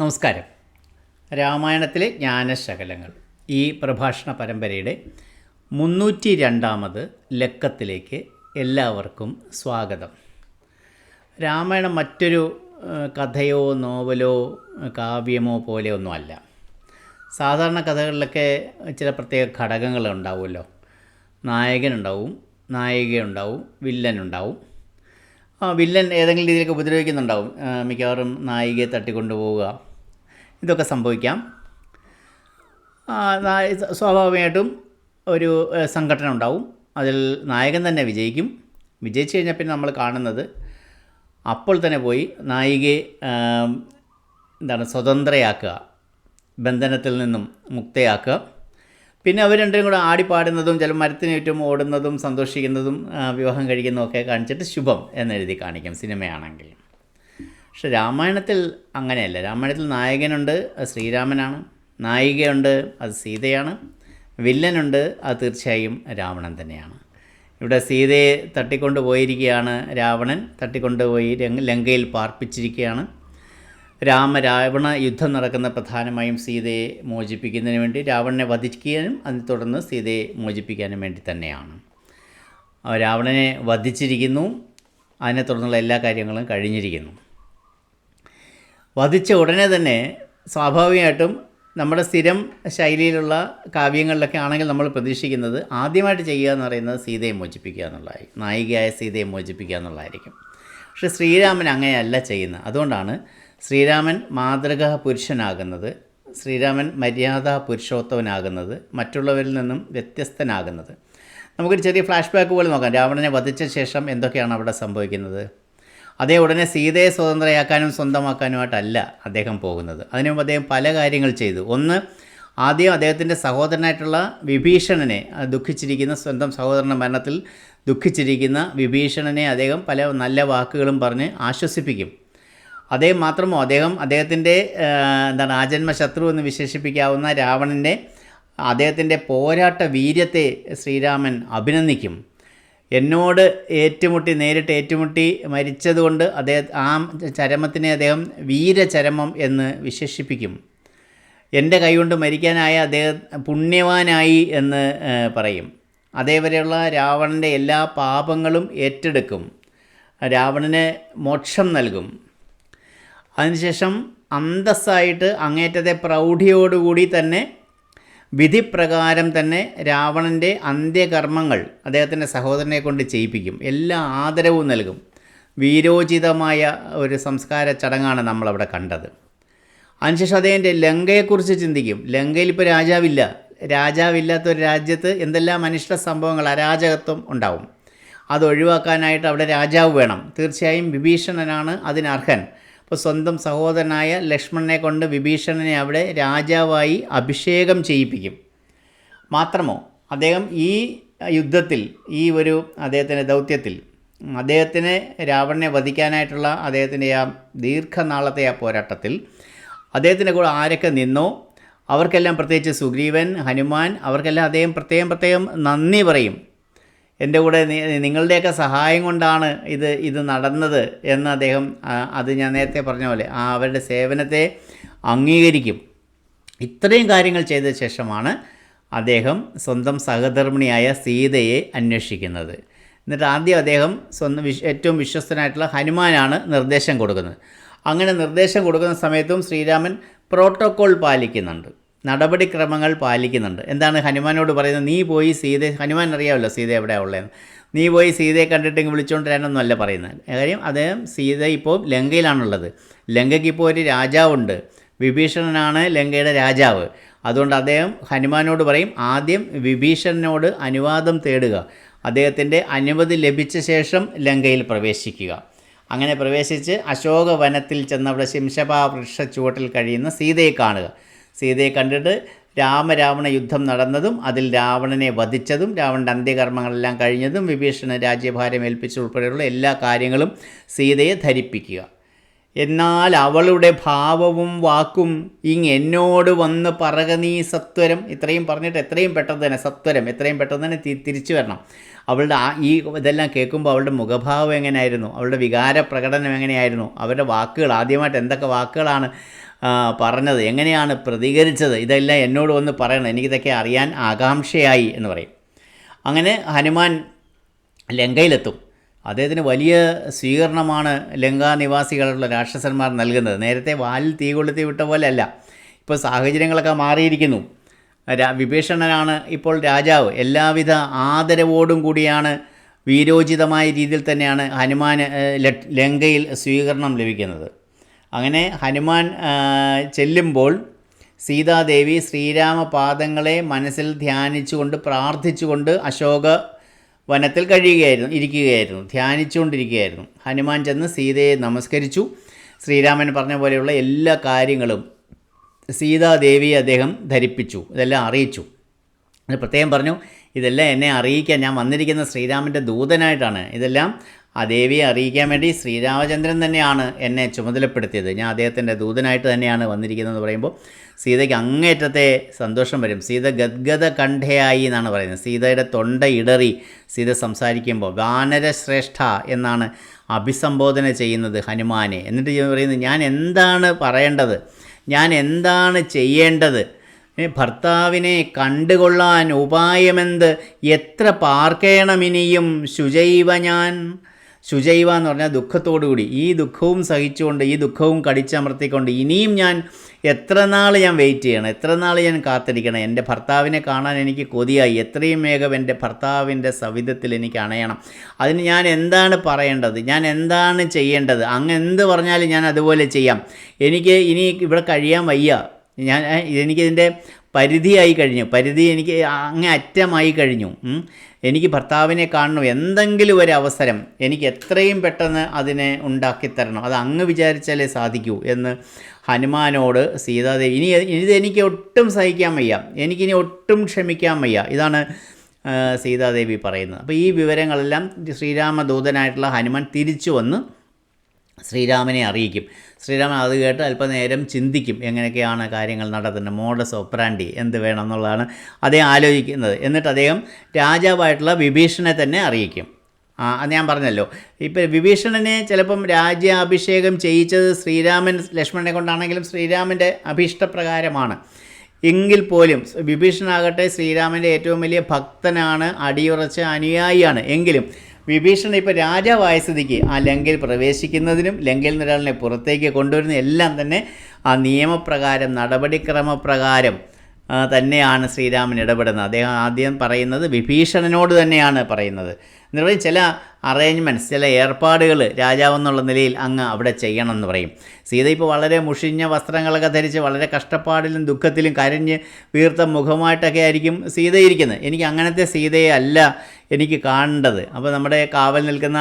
നമസ്കാരം. രാമായണത്തിലെ ജ്ഞാനശകലങ്ങൾ ഈ പ്രഭാഷണ പരമ്പരയുടെ മുന്നൂറ്റി രണ്ടാമത് ലക്കത്തിലേക്ക് എല്ലാവർക്കും സ്വാഗതം. രാമായണം മറ്റൊരു കഥയോ നോവലോ കാവ്യമോ പോലെ അല്ല. സാധാരണ കഥകളിലൊക്കെ ചില പ്രത്യേക ഘടകങ്ങൾ ഉണ്ടാവുമല്ലോ. നായകനുണ്ടാവും നായികയുണ്ടാവും വില്ലനുണ്ടാവും. ആ വില്ലൻ ഏതെങ്കിലും രീതിയിലൊക്കെ ഉപദ്രവിക്കുന്നുണ്ടാവും. മിക്കവാറും നായികയെ തട്ടിക്കൊണ്ടുപോവുക ഇതൊക്കെ സംഭവിക്കാം. സ്വാഭാവികമായിട്ടും ഒരു സംഘടന ഉണ്ടാവും. അതിൽ നായകൻ തന്നെ വിജയിക്കും. വിജയിച്ചു കഴിഞ്ഞാൽ പിന്നെ നമ്മൾ കാണുന്നത് അപ്പോൾ തന്നെ പോയി നായികയെ എന്താണ് സ്വതന്ത്രയാക്കുക. ബന്ധനത്തിൽ നിന്നും മുക്തയാക്കുക. പിന്നെ അവർ രണ്ടും കൂടെ ആടിപ്പാടുന്നതും ചില മരത്തിന് ചുറ്റും ഓടുന്നതും സന്തോഷിക്കുന്നതും വിവാഹം കഴിക്കുന്നതും ഒക്കെ കാണിച്ചിട്ട് ശുഭം എന്നെഴുതി കാണിക്കും സിനിമയാണെങ്കിൽ. പക്ഷെ രാമായണത്തിൽ അങ്ങനെയല്ല. രാമായണത്തിൽ നായകനുണ്ട് അത് ശ്രീരാമനാണ്. നായികയുണ്ട് അത് സീതയാണ്. വില്ലനുണ്ട് അത് തീർച്ചയായും രാവണൻ തന്നെയാണ്. ഇവിടെ സീതയെ തട്ടിക്കൊണ്ട് പോയിരിക്കുകയാണ് രാവണൻ. തട്ടിക്കൊണ്ടുപോയി പോയി ലങ്കയിൽ പാർപ്പിച്ചിരിക്കുകയാണ്. രാമ രാവണ യുദ്ധം നടക്കുന്ന പ്രധാനമായും സീതയെ മോചിപ്പിക്കുന്നതിന് വേണ്ടി രാവണനെ വധിക്കാനും അതിനെ തുടർന്ന് സീതയെ മോചിപ്പിക്കാനും വേണ്ടി തന്നെയാണ്. രാവണനെ വധിച്ചിരിക്കുന്നു. അതിനെ തുടർന്നുള്ള എല്ലാ കാര്യങ്ങളും കഴിഞ്ഞിരിക്കുന്നു. വധിച്ച ഉടനെ തന്നെ സ്വാഭാവികമായിട്ടും നമ്മുടെ സ്ഥിരം ശൈലിയിലുള്ള കാവ്യങ്ങളിലൊക്കെ ആണെങ്കിൽ നമ്മൾ പ്രതീക്ഷിക്കുന്നത് ആദ്യമായിട്ട് ചെയ്യുക എന്ന് പറയുന്നത് സീതയെ മോചിപ്പിക്കുക എന്നുള്ളതായിരിക്കും നായികയായ സീതയെ മോചിപ്പിക്കുക എന്നുള്ളതായിരിക്കും. പക്ഷേ ശ്രീരാമൻ അങ്ങനെയല്ല ചെയ്യുന്നത്. അതുകൊണ്ടാണ് ശ്രീരാമൻ മാതൃകാ പുരുഷനാകുന്നത് ശ്രീരാമൻ മര്യാദ പുരുഷോത്തവനാകുന്നത് മറ്റുള്ളവരിൽ നിന്നും വ്യത്യസ്തനാകുന്നത്. നമുക്കൊരു ചെറിയ ഫ്ലാഷ് ബാക്ക് പോലെ നോക്കാം. രാവണനെ വധിച്ച ശേഷം എന്തൊക്കെയാണ് അവിടെ സംഭവിക്കുന്നത്? അതേ ഉടനെ സീതയെ സ്വതന്ത്രയാക്കാനും സ്വന്തമാക്കാനുമായിട്ടല്ല അദ്ദേഹം പോകുന്നത്. അതിനു മുമ്പ് അദ്ദേഹം പല കാര്യങ്ങൾ ചെയ്തു. ഒന്ന് ആദ്യം അദ്ദേഹത്തിന്റെ സഹോദരനായിട്ടുള്ള വിഭീഷണനെ ദുഃഖിച്ചിരിക്കുന്ന സ്വന്തം സഹോദരന്റെ മരണത്തിൽ ദുഃഖിച്ചിരിക്കുന്ന വിഭീഷണനെ അദ്ദേഹം പല നല്ല വാക്കുകളും പറഞ്ഞ് ആശ്വസിപ്പിക്കും. അദ്ദേഹം മാത്രമോ അദ്ദേഹം അദ്ദേഹത്തിന്റെ എന്താണ് ആജന്മ ശത്രു എന്ന് വിശേഷിപ്പിക്കാവുന്ന രാവണന്റെ അദ്ദേഹത്തിന്റെ പോരാട്ട വീര്യത്തെ ശ്രീരാമൻ അഭിനന്ദിക്കും. എന്നോട് ഏറ്റുമുട്ടി നേരിട്ട് ഏറ്റുമുട്ടി മരിച്ചതുകൊണ്ട് അദ്ദേഹം ആ ചരമത്തിനെ അദ്ദേഹം വീരചരമം എന്ന് വിശേഷിപ്പിക്കും. എന്റെ കൈകൊണ്ട് മരിക്കാനായ അദ്ദേഹം പുണ്യവാനായി എന്ന് പറയും. അതേവരെയുള്ള രാവണന്റെ എല്ലാ പാപങ്ങളും ഏറ്റെടുക്കും. രാവണന് മോക്ഷം നൽകും. അതിനുശേഷം അന്തസ്സായിട്ട് അങ്ങേറ്റത്തെ പ്രൗഢിയോടുകൂടി തന്നെ വിധിപ്രകാരം തന്നെ രാവണന്റെ അന്ത്യകർമ്മങ്ങൾ അദ്ദേഹത്തിന്റെ സഹോദരനെ കൊണ്ട് ചെയ്യിപ്പിക്കും. എല്ലാ ആദരവും നൽകും. വീരോചിതമായ ഒരു സംസ്കാര ചടങ്ങാണ് നമ്മളവിടെ കണ്ടത്. അതിനുശേഷം അദ്ദേഹത്തിന്റെ ലങ്കയെക്കുറിച്ച് ചിന്തിക്കും. ലങ്കയിൽ ഇപ്പോൾ രാജാവില്ല. രാജാവില്ലാത്ത ഒരു രാജ്യത്ത് എന്തെല്ലാം അനിഷ്ട സംഭവങ്ങൾ അരാജകത്വം ഉണ്ടാവും. അത് ഒഴിവാക്കാനായിട്ട് അവിടെ രാജാവ് വേണം. തീർച്ചയായും വിഭീഷണനാണ് അതിനർഹൻ അപ്പോൾ സ്വന്തം സഹോദരനായ ലക്ഷ്മണനെ കൊണ്ട് വിഭീഷണനെ അവിടെ രാജാവായി അഭിഷേകം ചെയ്യിപ്പിക്കും. മാത്രമോ അദ്ദേഹം ഈ യുദ്ധത്തിൽ ഈ ഒരു അദ്ദേഹത്തിന്റെ ദൗത്യത്തിൽ അദ്ദേഹത്തിന് രാവണനെ വധിക്കാനായിട്ടുള്ള അദ്ദേഹത്തിന്റെ ആ ദീർഘനാളത്തെ ആ പോരാട്ടത്തിൽ അദ്ദേഹത്തിന്റെ കൂടെ ആരൊക്കെ നിന്നോ അവർക്കെല്ലാം പ്രത്യേകിച്ച് സുഗ്രീവൻ ഹനുമാൻ അവർക്കെല്ലാം അദ്ദേഹം പ്രത്യേകം പ്രത്യേകം നന്ദി പറയും. എന്റെ കൂടെ നിങ്ങളുടെയൊക്കെ സഹായം കൊണ്ടാണ് ഇത് ഇത് നടന്നത് എന്ന് അദ്ദേഹം അത് ഞാൻ നേരത്തെ പറഞ്ഞ പോലെ ആ അവരുടെ സേവനത്തെ അംഗീകരിക്കും. ഇത്രയും കാര്യങ്ങൾ ചെയ്ത ശേഷമാണ് അദ്ദേഹം സ്വന്തം സഹധർമ്മിണിയായ സീതയെ അന്വേഷിക്കുന്നത്. എന്നിട്ട് ആദ്യം അദ്ദേഹം സ്വന്തം വിശ് ഏറ്റവും വിശ്വസ്തനായിട്ടുള്ള ഹനുമാനാണ് നിർദ്ദേശം കൊടുക്കുന്നത്. അങ്ങനെ നിർദ്ദേശം കൊടുക്കുന്ന സമയത്തും ശ്രീരാമൻ പ്രോട്ടോക്കോൾ പാലിക്കുന്നുണ്ട്. നടപടിക്രമങ്ങൾ പാലിക്കുന്നുണ്ട്. എന്താണ് ഹനുമാനോട് പറയുന്നത്? നീ പോയി സീത ഹനുമാൻ അറിയാമല്ലോ സീത എവിടെയാണ് ഉള്ളതെന്ന്. നീ പോയി സീതയെ കണ്ടിട്ട് ഇങ്ങ് വിളിച്ചുകൊണ്ട് വരാനൊന്നുമല്ല പറയുന്നത്. കാര്യം അദ്ദേഹം സീത ഇപ്പോൾ ലങ്കയിലാണുള്ളത്. ലങ്കയ്ക്ക് ഇപ്പോൾ ഒരു രാജാവുണ്ട്. വിഭീഷണനാണ് ലങ്കയുടെ രാജാവ്. അതുകൊണ്ട് അദ്ദേഹം ഹനുമാനോട് പറയും ആദ്യം വിഭീഷണനോട് അനുവാദം തേടുക. അദ്ദേഹത്തിന്റെ അനുമതി ലഭിച്ച ശേഷം ലങ്കയിൽ പ്രവേശിക്കുക അങ്ങനെ പ്രവേശിച്ച് അശോകവനത്തിൽ ചെന്നവിടെ ശിംശപാ വൃക്ഷ ചുവട്ടിൽ കഴിയുന്ന സീതയെ കാണുക. സീതയെ കണ്ടിട്ട് രാമരാവണ യുദ്ധം നടന്നതും അതിൽ രാവണനെ വധിച്ചതും രാവണന്റെ അന്ത്യകർമ്മങ്ങളെല്ലാം കഴിഞ്ഞതും വിഭീഷണ രാജ്യഭാരം ഏൽപ്പിച്ചുൾപ്പെടെയുള്ള എല്ലാ കാര്യങ്ങളും സീതയെ ധരിപ്പിക്കുക. എന്നാൽ അവളുടെ ഭാവവും വാക്കും ഇങ് എന്നോട് വന്ന് പറക നീ സത്വരം. ഇത്രയും പറഞ്ഞിട്ട് എത്രയും പെട്ടെന്ന് തന്നെ സത്വരം എത്രയും പെട്ടെന്ന് തന്നെ തിരിച്ചു വരണം. അവളുടെ ആ ഈ ഇതെല്ലാം കേൾക്കുമ്പോൾ അവളുടെ മുഖഭാവം എങ്ങനെയായിരുന്നു? അവളുടെ വികാര പ്രകടനം എങ്ങനെയായിരുന്നു? അവരുടെ വാക്കുകൾ ആദ്യമായിട്ട് എന്തൊക്കെ വാക്കുകളാണ് പറഞ്ഞത് എങ്ങനെയാണ് പ്രതികരിച്ചത്? ഇതെല്ലാം എന്നോട് ഒന്ന് പറയണം. എനിക്കിതൊക്കെ അറിയാൻ ആകാംക്ഷയായി എന്ന് പറയും. അങ്ങനെ ഹനുമാൻ ലങ്കയിലെത്തും. അദ്ദേഹത്തിന് വലിയ സ്വീകരണമാണ് ലങ്കാ നിവാസികളുള്ള രാക്ഷസന്മാർ നൽകുന്നത്. നേരത്തെ വാലിൽ തീ കൊളുത്തി വിട്ട പോലെ അല്ല ഇപ്പോൾ സാഹചര്യങ്ങളൊക്കെ മാറിയിരിക്കുന്നു. വിഭീഷണനാണ് ഇപ്പോൾ രാജാവ്. എല്ലാവിധ ആദരവോടും കൂടിയാണ് വീരോചിതമായ രീതിയിൽ തന്നെയാണ് ഹനുമാൻ ലങ്കയിൽ സ്വീകരണം ലഭിക്കുന്നത്. അങ്ങനെ ഹനുമാൻ ചെല്ലുമ്പോൾ സീതാദേവി ശ്രീരാമപാദങ്ങളെ മനസ്സിൽ ധ്യാനിച്ചുകൊണ്ട് പ്രാർത്ഥിച്ചുകൊണ്ട് അശോക വനത്തിൽ കഴിയുകയായിരുന്നു ഇരിക്കുകയായിരുന്നു ധ്യാനിച്ചുകൊണ്ടിരിക്കുകയായിരുന്നു. ഹനുമാൻ ചെന്ന് സീതയെ നമസ്കരിച്ചു. ശ്രീരാമൻ പറഞ്ഞ പോലെയുള്ള എല്ലാ കാര്യങ്ങളും സീതാദേവിയെ അദ്ദേഹം ധരിപ്പിച്ചു ഇതെല്ലാം അറിയിച്ചു. പ്രത്യേകം പറഞ്ഞു ഇതെല്ലാം എന്നെ അറിയിക്കാൻ ഞാൻ വന്നിരിക്കുന്ന ശ്രീരാമന്റെ ദൂതനായിട്ടാണ്. ഇതെല്ലാം ആ ദേവിയെ അറിയിക്കാൻ വേണ്ടി ശ്രീരാമചന്ദ്രൻ തന്നെയാണ് എന്നെ ചുമതലപ്പെടുത്തിയത്. ഞാൻ അദ്ദേഹത്തിന്റെ ദൂതനായിട്ട് തന്നെയാണ് വന്നിരിക്കുന്നതെന്ന് പറയുമ്പോൾ സീതയ്ക്ക് അങ്ങേറ്റത്തെ സന്തോഷം വരും. സീത ഗദ്ഗത കണ്ഠയായി എന്നാണ് പറയുന്നത്. സീതയുടെ തൊണ്ട ഇടറി സീത സംസാരിക്കുമ്പോൾ വാനരശ്രേഷ്ഠ എന്നാണ് അഭിസംബോധന ചെയ്യുന്നത് ഹനുമാനെ. എന്നിട്ട് പറയുന്നത് ഞാൻ എന്താണ് പറയേണ്ടത്? ഞാൻ എന്താണ് ചെയ്യേണ്ടത്? ഭർത്താവിനെ കണ്ടുകൊള്ളാൻ ഉപായമെന്ത്? എത്ര പാർക്കേണമിനിയും ശുചൈവ ഞാൻ ശുചൈവ എന്ന് പറഞ്ഞാൽ ദുഃഖത്തോടുകൂടി. ഈ ദുഃഖവും സഹിച്ചുകൊണ്ട് ഈ ദുഃഖവും കടിച്ചമർത്തിക്കൊണ്ട് ഇനിയും ഞാൻ എത്ര നാൾ ഞാൻ വെയിറ്റ് ചെയ്യണം എത്ര നാൾ ഞാൻ കാത്തിരിക്കണം? എന്റെ ഭർത്താവിനെ കാണാൻ എനിക്ക് കൊതിയായി. എത്രയും വേഗം എന്റെ ഭർത്താവിന്റെ സവിധത്തിൽ എനിക്ക് അണയണം. അതിന് ഞാൻ എന്താണ് പറയേണ്ടത്? ഞാൻ എന്താണ് ചെയ്യേണ്ടത്? അങ്ങ് എന്ത് പറഞ്ഞാലും ഞാൻ അതുപോലെ ചെയ്യാം. എനിക്ക് ഇനി ഇവിടെ കഴിയാൻ വയ്യ. ഞാൻ എനിക്കിതിന്റെ പരിധിയായി കഴിഞ്ഞു. പരിധി എനിക്ക് അങ്ങേ അറ്റമായി കഴിഞ്ഞു. എനിക്ക് ഭർത്താവിനെ കാണണം എന്തെങ്കിലും ഒരു അവസരം എനിക്ക് എത്രയും പെട്ടെന്ന് അതിനെ ഉണ്ടാക്കിത്തരണം അത് അങ്ങ് വിചാരിച്ചാലേ സാധിക്കൂ എന്ന് ഹനുമാനോട് സീതാദേവി ഇനി ഇത് എനിക്ക് ഒട്ടും സഹിക്കാൻ വയ്യ. എനിക്കിനി ഒട്ടും ക്ഷമിക്കാൻ വയ്യ. ഇതാണ് സീതാദേവി പറയുന്നത്. അപ്പോൾ ഈ വിവരങ്ങളെല്ലാം ശ്രീരാമദൂതനായിട്ടുള്ള ഹനുമാൻ തിരിച്ചു വന്ന് ശ്രീരാമനെ അറിയിക്കും. ശ്രീരാമൻ അത് കേട്ട് അല്പനേരം ചിന്തിക്കും എങ്ങനെയൊക്കെയാണ് കാര്യങ്ങൾ നടത്തുന്നത്. മോഡസ് ഒപ്രാൻഡി എന്ത് വേണം എന്നുള്ളതാണ് അദ്ദേഹം ആലോചിക്കുന്നത്. എന്നിട്ട് അദ്ദേഹം രാജാവായിട്ടുള്ള വിഭീഷണനെ തന്നെ അറിയിക്കും. ആ ഞാൻ പറഞ്ഞല്ലോ. ഇപ്പം വിഭീഷണനെ ചിലപ്പം രാജ്യാഭിഷേകം ചെയ്യിച്ചത് ശ്രീരാമൻ ലക്ഷ്മണനെ കൊണ്ടാണെങ്കിലും ശ്രീരാമന്റെ അഭീഷ്ടപ്രകാരമാണ്. എങ്കിൽ പോലും വിഭീഷണനാകട്ടെ ശ്രീരാമന്റെ ഏറ്റവും വലിയ ഭക്തനാണ് അടിയുറച്ച അനുയായിയാണ്. എങ്കിലും വിഭീഷണൻ ഇപ്പോൾ രാജാവായ സ്ഥിതിക്ക് ആ ലങ്കയിൽ പ്രവേശിക്കുന്നതിനും ലങ്കയിൽ നിന്ന് ഒരാളിനെ പുറത്തേക്ക് കൊണ്ടുവരുന്ന എല്ലാം തന്നെ ആ നിയമപ്രകാരം നടപടിക്രമപ്രകാരം തന്നെയാണ് ശ്രീരാമൻ ഇടപെടുന്നത്. അദ്ദേഹം ആദ്യം പറയുന്നത് വിഭീഷണനോട് തന്നെയാണ് പറയുന്നത്. പറയും ചില അറേഞ്ച്മെന്റ്സ് ചില ഏർപ്പാടുകൾ രാജാവെന്നുള്ള നിലയിൽ അങ്ങ് അവിടെ ചെയ്യണം എന്ന് പറയും. സീത ഇപ്പോൾ വളരെ മുഷിഞ്ഞ വസ്ത്രങ്ങളൊക്കെ ധരിച്ച് വളരെ കഷ്ടപ്പാടിലും ദുഃഖത്തിലും കരഞ്ഞ് വീർത്ത മുഖമായിട്ടൊക്കെ ആയിരിക്കും സീത ഇരിക്കുന്നത്. എനിക്ക് അങ്ങനത്തെ സീതയെ അല്ല എനിക്ക് കാണേണ്ടത്. അപ്പോൾ നമ്മുടെ കാവൽ നിൽക്കുന്ന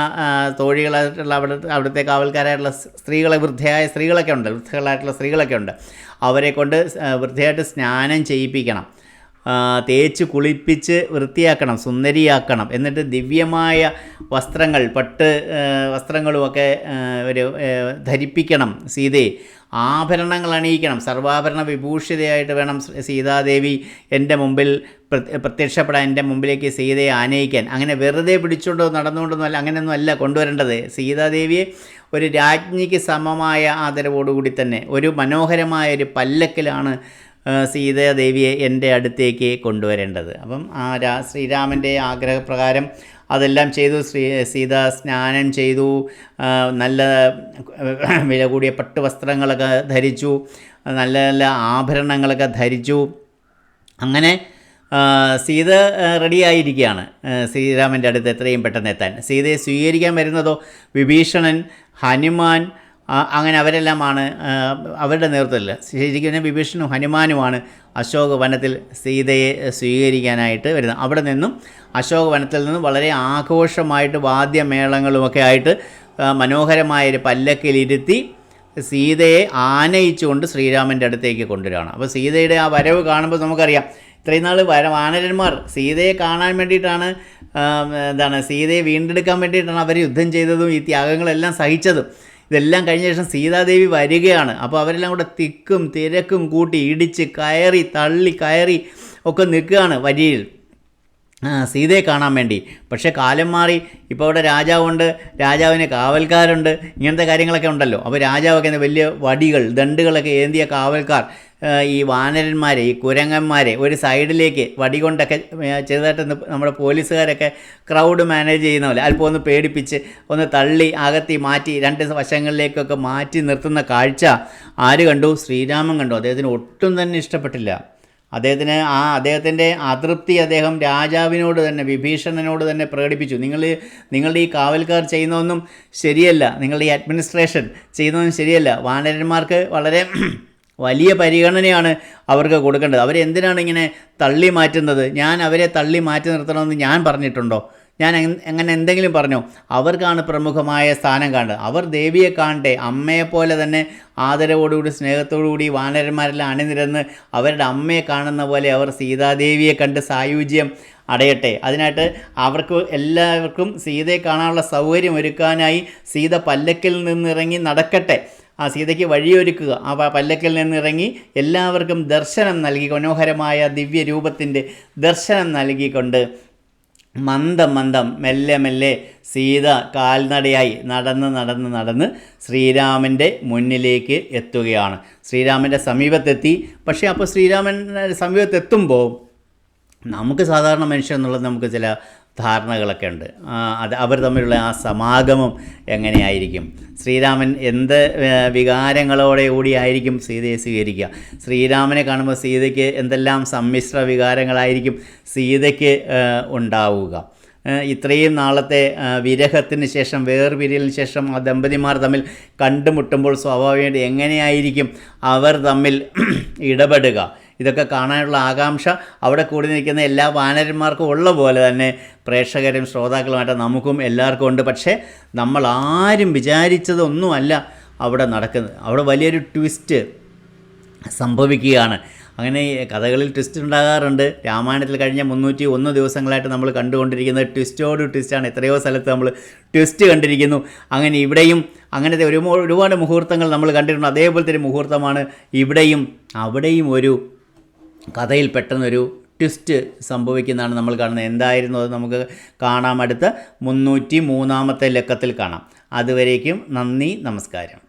തോഴികളായിട്ടുള്ള അവിടെ അവിടുത്തെ കാവൽക്കാരായിട്ടുള്ള സ്ത്രീകളെ വൃദ്ധയായ സ്ത്രീകളൊക്കെ ഉണ്ട് വൃദ്ധകളായിട്ടുള്ള സ്ത്രീകളൊക്കെ ഉണ്ട്. അവരെ കൊണ്ട് വൃദ്ധയായിട്ട് സ്നാനം ചെയ്യിപ്പിക്കണം. തേച്ച് കുളിപ്പിച്ച് വൃത്തിയാക്കണം സുന്ദരിയാക്കണം. എന്നിട്ട് ദിവ്യമായ വസ്ത്രങ്ങൾ പട്ട് വസ്ത്രങ്ങളുമൊക്കെ ഒരു ധരിപ്പിക്കണം സീതയെ ആഭരണങ്ങൾ അണിയിക്കണം. സർവാഭരണ വിഭൂഷിതയായിട്ട് വേണം സീതാദേവി എന്റെ മുമ്പിൽ പ്ര- പ്രത്യക്ഷപ്പെടാൻ എന്റെ മുമ്പിലേക്ക് സീതയെ ആനയിക്കാൻ. അങ്ങനെ വെറുതെ പിടിച്ചുകൊണ്ടോ നടന്നുകൊണ്ടോ അല്ല അങ്ങനെയൊന്നും അല്ല കൊണ്ടുവരേണ്ടത്. സീതാദേവിയെ ഒരു രാജ്ഞിക്ക് സമമായ ആദരവോടുകൂടി തന്നെ ഒരു മനോഹരമായ ഒരു പല്ലക്കിലാണ് സീതാദേവിയെ എന്റെ അടുത്തേക്ക് കൊണ്ടുവരേണ്ടത്. അപ്പം ആ രാ ശ്രീരാമന്റെ ആഗ്രഹപ്രകാരം അതെല്ലാം ചെയ്തു. ശ്രീ സീത സ്നാനം ചെയ്തു. നല്ല വില കൂടിയ പട്ടുവസ്ത്രങ്ങളൊക്കെ ധരിച്ചു. നല്ല നല്ല ആഭരണങ്ങളൊക്കെ ധരിച്ചു. അങ്ങനെ സീത റെഡിയായിരിക്കുകയാണ്. ശ്രീരാമന്റെ അടുത്ത് എത്രയും പെട്ടെന്ന് എത്താൻ സീതയെ സ്വീകരിക്കാൻ വരുന്നതോ? വിഭീഷണൻ ഹനുമാൻ അങ്ങനെ അവരെല്ലാമാണ് അവരുടെ നേതൃത്വത്തിൽ ശരിക്കും വിഭീഷണും ഹനുമാനുമാണ് അശോക വനത്തിൽ സീതയെ സ്വീകരിക്കാനായിട്ട് വരുന്നത്. അവിടെ നിന്നും അശോകവനത്തിൽ നിന്നും വളരെ ആഘോഷമായിട്ട് വാദ്യമേളങ്ങളുമൊക്കെ ആയിട്ട് മനോഹരമായൊരു പല്ലക്കിലിരുത്തി സീതയെ ആനയിച്ചുകൊണ്ട് ശ്രീരാമന്റെ അടുത്തേക്ക് കൊണ്ടുവരികയാണ്. അപ്പോൾ സീതയുടെ ആ വരവ് കാണുമ്പോൾ നമുക്കറിയാം ഇത്രയും നാൾ വര വാനരന്മാർ സീതയെ കാണാൻ വേണ്ടിയിട്ടാണ് എന്താണ് സീതയെ വീണ്ടെടുക്കാൻ വേണ്ടിയിട്ടാണ് അവർ യുദ്ധം ചെയ്തതും ഈ ത്യാഗങ്ങളെല്ലാം സഹിച്ചതും. ഇതെല്ലാം കഴിഞ്ഞ ശേഷം സീതാദേവി വരികയാണ്. അപ്പോൾ അവരെല്ലാം കൂടെ തിക്കും തിരക്കും കൂട്ടി ഇടിച്ച് കയറി തള്ളി കയറി ഒക്കെ നിൽക്കുകയാണ് വരിയിൽ സീതയെ കാണാൻ വേണ്ടി. പക്ഷേ കാലം മാറി ഇപ്പോൾ അവിടെ രാജാവുണ്ട് രാജാവിന് കാവൽക്കാരുണ്ട് ഇങ്ങനത്തെ കാര്യങ്ങളൊക്കെ ഉണ്ടല്ലോ. അപ്പോൾ രാജാവൊക്കെ വലിയ വടികൾ ദണ്ടുകളൊക്കെ ഏന്തിയ കാവൽക്കാർ ഈ വാനരന്മാരെ ഈ കുരങ്ങന്മാരെ ഒരു സൈഡിലേക്ക് വടി കൊണ്ടൊക്കെ ചെറുതായിട്ട് നമ്മുടെ പോലീസുകാരൊക്കെ ക്രൗഡ് മാനേജ് ചെയ്യുന്ന പോലെ അല്പം ഒന്ന് പേടിപ്പിച്ച് ഒന്ന് തള്ളി അകത്തി മാറ്റി രണ്ട് വശങ്ങളിലേക്കൊക്കെ മാറ്റി നിർത്തുന്ന കാഴ്ച ആര് കണ്ടു? ശ്രീരാമൻ കണ്ടു. അദ്ദേഹത്തിന് ഒട്ടും തന്നെ ഇഷ്ടപ്പെട്ടില്ല. അദ്ദേഹത്തിന് ആ അദ്ദേഹത്തിന്റെ അതൃപ്തി അദ്ദേഹം രാജാവിനോട് തന്നെ വിഭീഷണനോട് തന്നെ പ്രകടിപ്പിച്ചു. നിങ്ങൾ നിങ്ങളുടെ ഈ കാവൽക്കാർ ചെയ്യുന്നതൊന്നും ശരിയല്ല. നിങ്ങളുടെ ഈ അഡ്മിനിസ്ട്രേഷൻ ചെയ്യുന്നതൊന്നും ശരിയല്ല. വാനരന്മാർക്ക് വളരെ വലിയ പരിഗണനയാണ് അവർക്ക് കൊടുക്കേണ്ടത്. അവരെന്തിനാണ് ഇങ്ങനെ തള്ളി മാറ്റുന്നത് ഞാൻ അവരെ തള്ളി മാറ്റി നിർത്തണമെന്ന് ഞാൻ പറഞ്ഞിട്ടുണ്ടോ? ഞാൻ അങ്ങനെ എന്തെങ്കിലും പറഞ്ഞോ അവർക്കാണ് പ്രമുഖമായ സ്ഥാനം കാണുന്നത്. അവർ ദേവിയെ കാണട്ടെ അമ്മയെപ്പോലെ തന്നെ ആദരവോടുകൂടി സ്നേഹത്തോടുകൂടി വാനരന്മാരെല്ലാം അണിനിരന്ന് അവരുടെ അമ്മയെ കാണുന്ന പോലെ അവർ സീതാദേവിയെ കണ്ട് സായുജ്യം അടയട്ടെ. അതിനായിട്ട് അവർക്ക് എല്ലാവർക്കും സീതയെ കാണാനുള്ള സൗകര്യം ഒരുക്കാനായി സീത പല്ലക്കിൽ നിന്നിറങ്ങി നടക്കട്ടെ. ആ സീതയ്ക്ക് വഴിയൊരുക്കുക. ആ പല്ലക്കിൽ നിന്നിറങ്ങി എല്ലാവർക്കും ദർശനം നൽകി മനോഹരമായ ദിവ്യരൂപത്തിന്റെ ദർശനം നൽകിക്കൊണ്ട് മന്ദം മന്ദം മെല്ലെ മെല്ലെ സീത കാൽനടയായി നടന്ന് നടന്ന് നടന്ന് ശ്രീരാമന്റെ മുന്നിലേക്ക് എത്തുകയാണ്. ശ്രീരാമന്റെ സമീപത്തെത്തി. പക്ഷേ അപ്പോൾ ശ്രീരാമന്റെ സമീപത്തെത്തുമ്പോൾ നമുക്ക് സാധാരണ മനുഷ്യൻ എന്നുള്ളത് നമുക്ക് ചില ധാരണകളൊക്കെ ഉണ്ട്. അത് അവർ തമ്മിലുള്ള ആ സമാഗമം എങ്ങനെയായിരിക്കും? ശ്രീരാമൻ എന്ത് വികാരങ്ങളോടെ കൂടിയായിരിക്കും സീതയെ സ്വീകരിക്കുക? ശ്രീരാമനെ കാണുമ്പോൾ സീതയ്ക്ക് എന്തെല്ലാം സമ്മിശ്ര വികാരങ്ങളായിരിക്കും സീതയ്ക്ക് ഉണ്ടാവുക? ഇത്രയും നാളത്തെ വിരഹത്തിന് ശേഷം വേർപിരിയലിന് ശേഷം ആ ദമ്പതിമാർ തമ്മിൽ കണ്ടുമുട്ടുമ്പോൾ സ്വാഭാവികമായിട്ട് എങ്ങനെയായിരിക്കും അവർ തമ്മിൽ ഇടപെടുക? ഇതൊക്കെ കാണാനുള്ള ആകാംക്ഷ. അവിടെ കൂടി നിൽക്കുന്ന എല്ലാ വാനരന്മാർക്കും ഉള്ള പോലെ തന്നെ പ്രേക്ഷകരും ശ്രോതാക്കളുമായിട്ട് നമുക്കും എല്ലാവർക്കും ഉണ്ട്. പക്ഷേ നമ്മൾ ആരും വിചാരിച്ചതൊന്നുമല്ല അവിടെ നടക്കുന്നത്. അവിടെ വലിയൊരു ട്വിസ്റ്റ് സംഭവിക്കുകയാണ്. അങ്ങനെ കഥകളിൽ ട്വിസ്റ്റ് ഉണ്ടാകാറുണ്ട്. രാമായണത്തിൽ കഴിഞ്ഞ മുന്നൂറ്റി ഒന്ന് ദിവസങ്ങളായിട്ട് നമ്മൾ കണ്ടുകൊണ്ടിരിക്കുന്നത് ട്വിസ്റ്റോട് ട്വിസ്റ്റാണ്. എത്രയോ സ്ഥലത്ത് നമ്മൾ ട്വിസ്റ്റ് കണ്ടിരിക്കുന്നു. അങ്ങനെ ഇവിടെയും അങ്ങനത്തെ ഒരു ഒരുപാട് മുഹൂർത്തങ്ങൾ നമ്മൾ കണ്ടിട്ടുണ്ട്. അതേപോലത്തെ ഒരു മുഹൂർത്തമാണ് ഇവിടെയും അവിടെയും ഒരു കഥയിൽ പെട്ടെന്നൊരു ട്വിസ്റ്റ് സംഭവിക്കുന്നതാണ് നമ്മൾ കാണുന്നത്. എന്തായിരുന്നു അത് നമുക്ക് കാണാം. അടുത്ത മുന്നൂറ്റി മൂന്നാമത്തെ ലക്കത്തിൽ കാണാം. അതുവരേക്കും നന്ദി നമസ്കാരം.